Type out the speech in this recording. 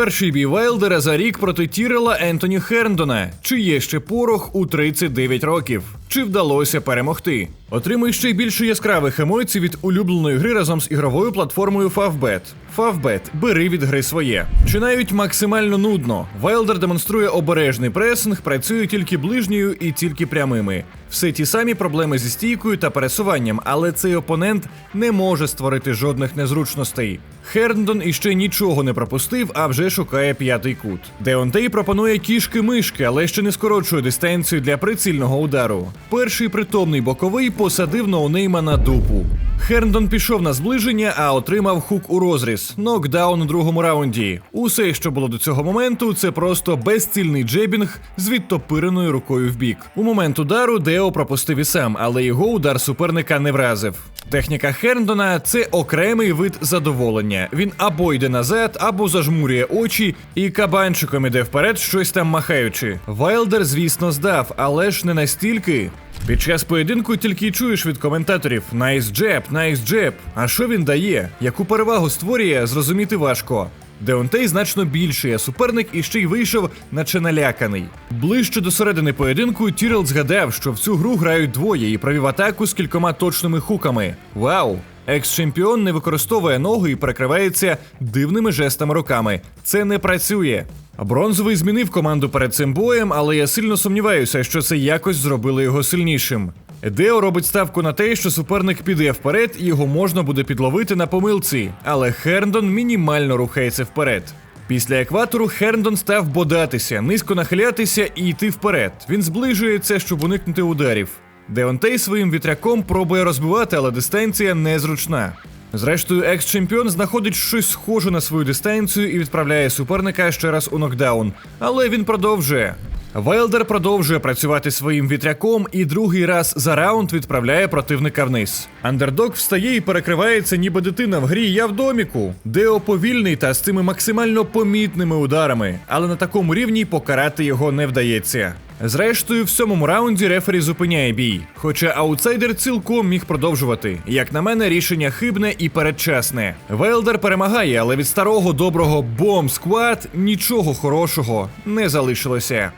Перший бій Вайлдера за рік проти Тірела Ентоні Херндона, чи є ще порох у 39 років. Чи вдалося перемогти? Отримуй ще більше яскравих емоцій від улюбленої гри разом з ігровою платформою Favbet. Favbet – бери від гри своє. Чи навіть максимально нудно. Вайлдер демонструє обережний пресинг, працює тільки ближньою і тільки прямими. Все ті самі проблеми зі стійкою та пересуванням, але цей опонент не може створити жодних незручностей. Херндон іще нічого не пропустив, а вже шукає п'ятий кут. Деонтей пропонує кішки-мишки, але ще не скорочує дистанцію для прицільного удару. Перший притомний боковий посадив ноунейма на дупу. Херндон пішов на зближення, а отримав хук у розріз. Нокдаун у другому раунді. Усе, що було до цього моменту, це просто безцільний джебінг з відтопиреною рукою в бік. У момент удару Део пропустив і сам, але його удар суперника не вразив. Техніка Херндона це окремий вид задоволення. Він або йде назад, або зажмурює очі і кабанчиком іде вперед, щось там махаючи. Вайлдер, звісно, здав, але ж не настільки. Під час поєдинку тільки й чуєш від коментаторів найс джеб, найс джеб. А що він дає? Яку перевагу створює, зрозуміти важко. Деонтей значно більший, а суперник іще й вийшов, наче наляканий. Ближче до середини поєдинку Тірел згадав, що в цю гру грають двоє і провів атаку з кількома точними хуками. Вау! Екс-чемпіон не використовує ноги і перекривається дивними жестами руками. Це не працює. Бронзовий змінив команду перед цим боєм, але я сильно сумніваюся, що це якось зробило його сильнішим. Део робить ставку на те, що суперник піде вперед, і його можна буде підловити на помилці, але Херндон мінімально рухається вперед. Після екватору Херндон став бодатися, низько нахилятися і йти вперед. Він зближується, щоб уникнути ударів. Деонтей своїм вітряком пробує розбивати, але дистанція незручна. Зрештою, екс-чемпіон знаходить щось схоже на свою дистанцію і відправляє суперника ще раз у нокдаун. Але він продовжує. Вайлдер продовжує працювати своїм вітряком і другий раз за раунд відправляє противника вниз. Андердог встає і перекривається, ніби дитина в грі Я в доміку. Део повільний та з цими максимально помітними ударами, але на такому рівні покарати його не вдається. Зрештою, в сьомому раунді рефері зупиняє бій. Хоча аутсайдер цілком міг продовжувати. Як на мене, рішення хибне і передчасне. Велдер перемагає, але від старого доброго бомб сквад нічого хорошого не залишилося.